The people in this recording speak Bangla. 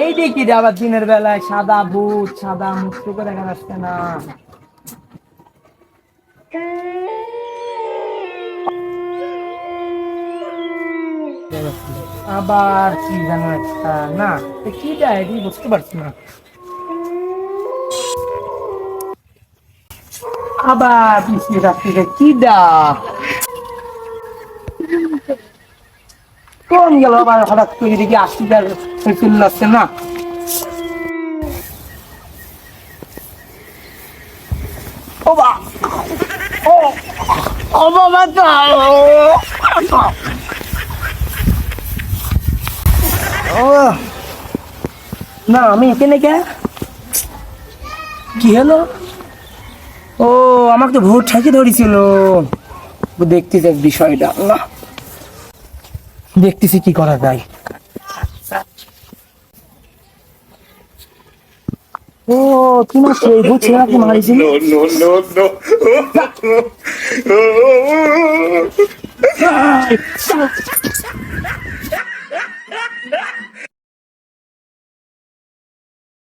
এই দেখি আবার দিনের বেলায় সাদা বুট, সাদা মুক্ত করে দেখা যাচ্ছে না? আবার কি জানো একটা, না কি ডায়েরি বুঝতে পারছি না। আবার পিছিয়ে কি ডা কোন গেল আবার হঠাৎ করে দেখি আসি চলে আসছে না? ও বা। না, আমি এখানে কে কি হলো? ও, আমাকে তো ভোট ঠাকি ধরেছিল। দেখতেছি বিষয়টা। আল্লাহ। দেখতেছি কি করা যায় ও তোমার সেই ভূত ছেলেকে মারিছিল no.